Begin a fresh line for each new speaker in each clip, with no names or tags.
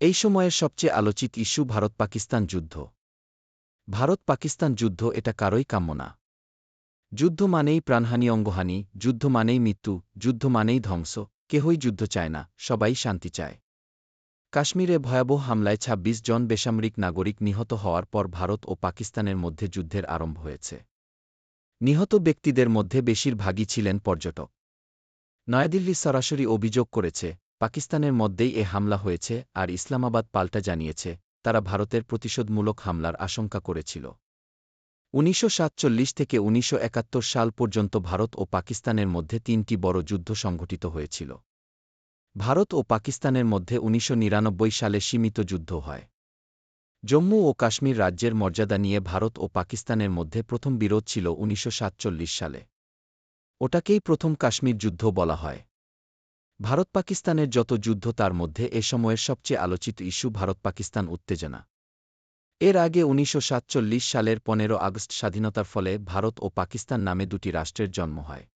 এই সময়ের সবচেয়ে আলোচিত ইস্যু ভারত পাকিস্তান যুদ্ধ। ভারত পাকিস্তান যুদ্ধ এটা কারই কাম্য না। যুদ্ধ মানেই প্রাণহানি, অঙ্গহানি, যুদ্ধ মানেই মৃত্যু, যুদ্ধ মানেই ধ্বংস, কেহই যুদ্ধ চায় না, সবাই শান্তি চায়। কাশ্মীরে ভয়াবহ হামলায় ২৬ জন বেসামরিক নাগরিক নিহত হওয়ার পর ভারত ও পাকিস্তানের মধ্যে যুদ্ধের আরম্ভ হয়েছে। নিহত ব্যক্তিদের মধ্যে বেশিরভাগই ছিলেন পর্যটক। নয়াদিল্লি সরাসরি অভিযোগ করেছে পাকিস্তানের মধ্যেই এ হামলা হয়েছে আর ইসলামাবাদ পাল্টা জানিয়েছে, তারা ভারতের প্রতিশোধমূলক হামলার আশঙ্কা করেছিল। উনিশশো সাতচল্লিশ থেকে উনিশশো একাত্তর সাল পর্যন্ত ভারত ও পাকিস্তানের মধ্যে তিনটি বড় যুদ্ধ সংঘটিত হয়েছিল। ভারত ও পাকিস্তানের মধ্যে উনিশশো নিরানব্বই সালে সীমিত যুদ্ধ হয়। জম্মু ও কাশ্মীর রাজ্যের মর্যাদা নিয়ে ভারত ও পাকিস্তানের মধ্যে প্রথম বিরোধ ছিল উনিশশো সাতচল্লিশ সালে। ওটাকেই প্রথম কাশ্মীর যুদ্ধ বলা হয়। ভারত পাকিস্তানের যত যুদ্ধ তার মধ্যে এ সময়ের সবচেয়ে আলোচিত ইস্যু ভারত পাকিস্তান উত্তেজনা। এর আগে উনিশশো সাতচল্লিশ সালের পনেরো আগস্ট স্বাধীনতার ফলে ভারত ও পাকিস্তান নামে দুটি রাষ্ট্রের জন্ম হয়।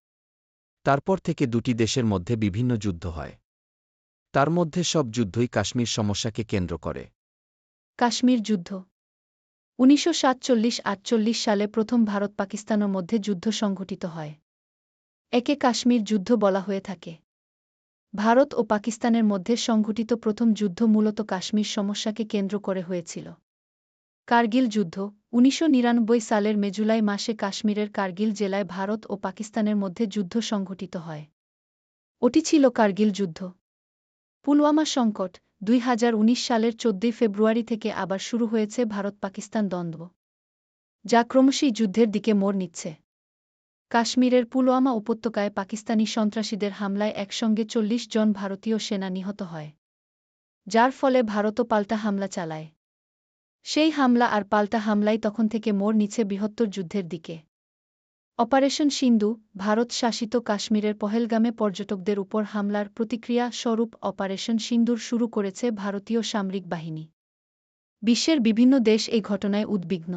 তারপর থেকে দুটি দেশের মধ্যে বিভিন্ন যুদ্ধ হয়। তার মধ্যে সব যুদ্ধই কাশ্মীর সমস্যাকে কেন্দ্র করে।
কাশ্মীর যুদ্ধ। উনিশশো সাতচল্লিশ আটচল্লিশ সালে প্রথম ভারত পাকিস্তানের মধ্যে যুদ্ধ সংঘটিত হয়। একে কাশ্মীর যুদ্ধ বলা হয়ে থাকে। ভারত ও পাকিস্তানের মধ্যে সংঘটিত প্রথম যুদ্ধ মূলত কাশ্মীর সমস্যাকে কেন্দ্র করে হয়েছিল। কার্গিল যুদ্ধ, উনিশশো নিরানব্বই সালের মে জুলাই মাসে কাশ্মীরের কার্গিল জেলায় ভারত ও পাকিস্তানের মধ্যে যুদ্ধ সংঘটিত হয়। ওটি ছিল কার্গিল যুদ্ধ। পুলওয়ামা সংকট, দুই হাজার উনিশ সালের চোদ্দই ফেব্রুয়ারি থেকে আবার শুরু হয়েছে ভারত পাকিস্তান দ্বন্দ্ব। যা ক্রমশই যুদ্ধের দিকে মোড় নিচ্ছে। কাশ্মীরের পুলওয়ামা উপত্যকায় পাকিস্তানি সন্ত্রাসীদের হামলায় একসঙ্গে চল্লিশ জন ভারতীয় সেনা নিহত হয়, যার ফলে ভারতও পাল্টা হামলা চালায়। সেই হামলা আর পাল্টা হামলাই তখন থেকে মোড় নিচ্ছে বৃহত্তর যুদ্ধের দিকে। অপারেশন সিন্ধু, ভারত শাসিত কাশ্মীরের পহেলগামে পর্যটকদের উপর হামলার প্রতিক্রিয়া স্বরূপ অপারেশন সিন্দুর শুরু করেছে ভারতীয় সামরিক বাহিনী। বিশ্বের বিভিন্ন দেশ এই ঘটনায় উদ্বিগ্ন।